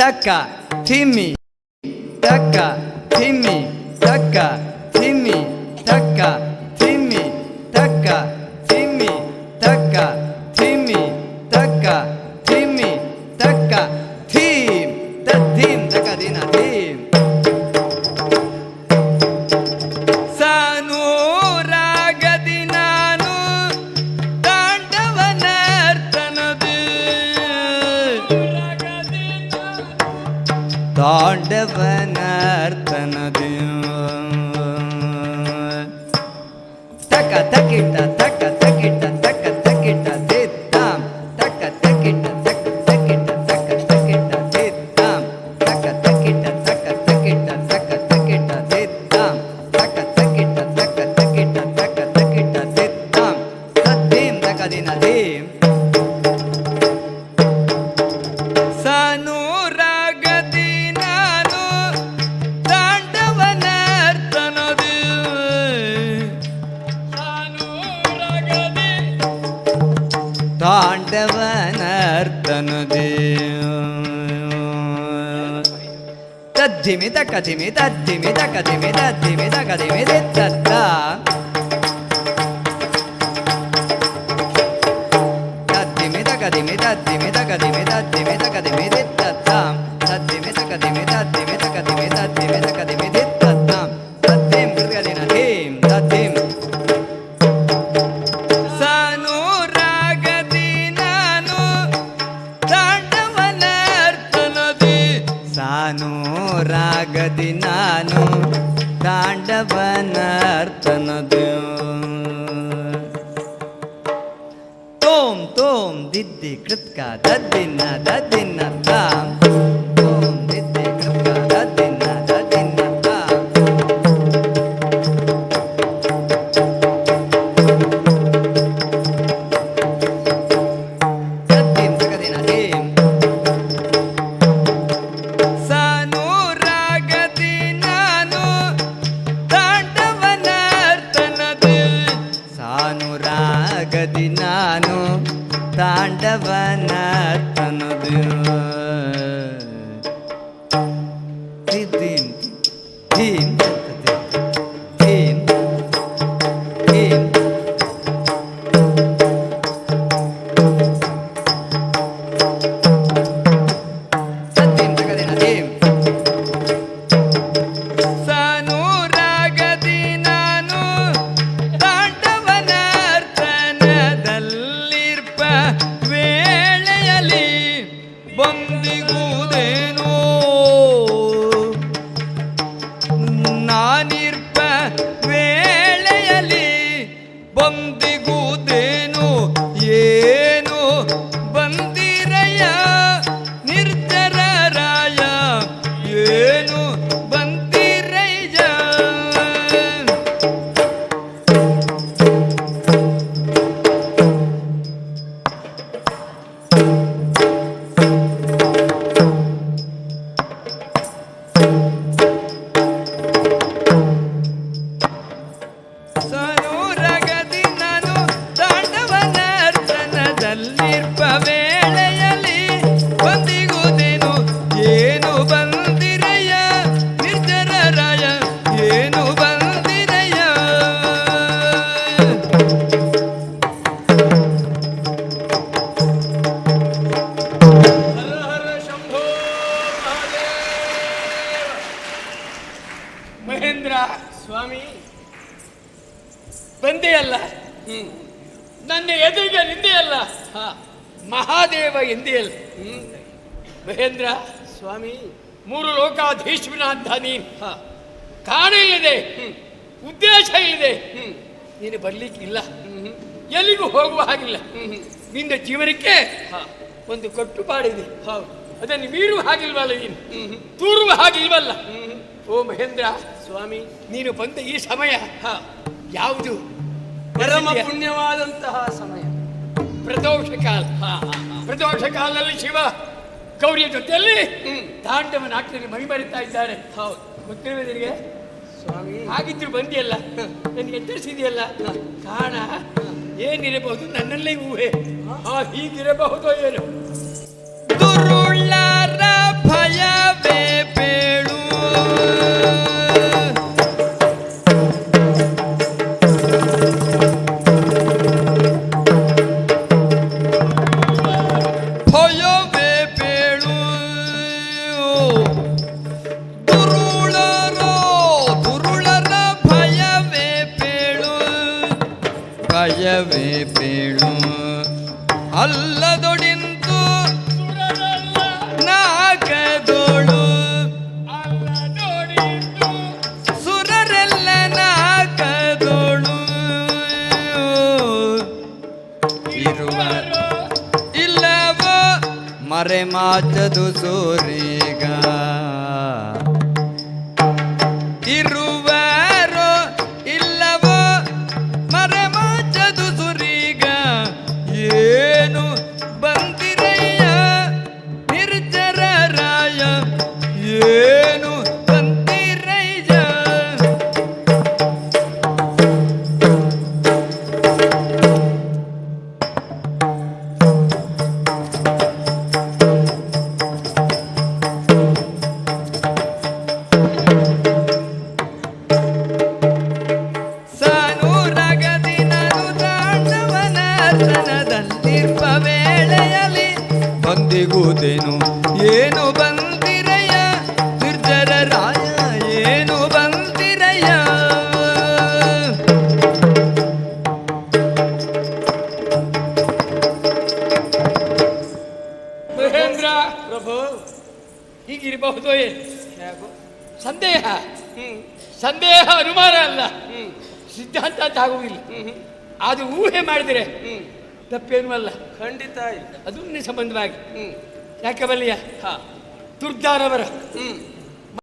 taka timi taka timi taka timi taka ತಾಂಡವನರ್ತನದು ತಕ ತಕಿಟ తద్దిమి తక్కదిమి తద్దిమి తక్కదిమి తద్దిమి తక్కదిమి తద్దా ಸಾನೂರಾಗದಿ ನಾನು ತಾಂಡವನರ್ತನದು ತೋಂ ತೋಂ ದಿದ್ದಿ ಕೃತ್ಕ ದದ್ದಿನ್ನ ದದ್ದಿನ್ನ ಮಹೇಂದ್ರ. ಸ್ವಾಮಿ. ಬಂದೆಯಲ್ಲ ನನ್ನ ಎದುರಿಗೆ ನಿಂದೆಯಲ್ಲ ಮಹಾದೇವ ಎಂದೆಯಲ್ಲ ಮಹೇಂದ್ರ. ಸ್ವಾಮಿ. ಮೂರು ಲೋಕಾಧೀಶ್ವರನಾದ ನೀನು. ಕಾಣಿಲ್ಲದೆ ಉದ್ದೇಶ ಇಲ್ಲಿದೆ. ನೀನು ಬರಲಿಕ್ಕಿಲ್ಲ ಎಲ್ಲಿಗೂ ಹೋಗುವ ಹಾಗಿಲ್ಲ. ನಿನ್ನ ಜೀವನಕ್ಕೆ ಒಂದು ಕಟ್ಟುಪಾಡಿದೆ ಅದನ್ನು ಮೀರುವ ಹಾಗಿಲ್ವಲ್ಲ ನೀನು. ತೂರುವ ಹಾಗಿಲ್ವಲ್ಲ. ಓ ಮಹೇಂದ್ರ. ಸ್ವಾಮಿ. ನೀನು ಬಂದ ಈ ಸಮಯ ಯಾವುದು? ಪರಮ ಪುಣ್ಯವಾದಂತಹ ಸಮಯ. ಪ್ರದೋಷ ಕಾಲ ಪ್ರದೋಷ ಕಾಲದಲ್ಲಿ ಶಿವ ಗೌರಿಯ ಜೊತೆಯಲ್ಲಿ ತಾಂಡವ ನಾಟ್ಯದಲ್ಲಿ ಮೈ ಮರಿತಾ ಇದ್ದಾರೆ. ಹೌದು. ಗೊತ್ತಿರುವ ನಿನಗೆ? ಸ್ವಾಮಿ. ಹಾಗಿದ್ರು ಬಂದಿಯಲ್ಲ. ನನಗೆ ಎಚ್ಚರಿಸಿದೆಯಲ್ಲ? ಕಾರಣ? ಏನಿರಬಹುದು? ನನ್ನಲ್ಲೇ ಊಹೆ. ಆ ಹೀಗಿರಬಹುದೋ ಏನು? ದುರುಳ್ಳರ ಭಯ नाचदु सूरी ಸಂದೇಹ. ಸಂದೇಹ ಅನುಮಾನ ಅಲ್ಲ. ಸಿದ್ಧಾಂತ ಅಂತ ಆಗುವುದಿಲ್ಲ. ಅದು ಊಹೆ ಮಾಡಿದರೆ ತಪ್ಪೇನೂ ಅಲ್ಲ. ಖಂಡಿತ ಅದನ್ನೇ ಸಂಬಂಧವಾಗಿ. ಯಾಕೆ ಬಲ್ಲಿಯ? ದುರ್ದಾರವರ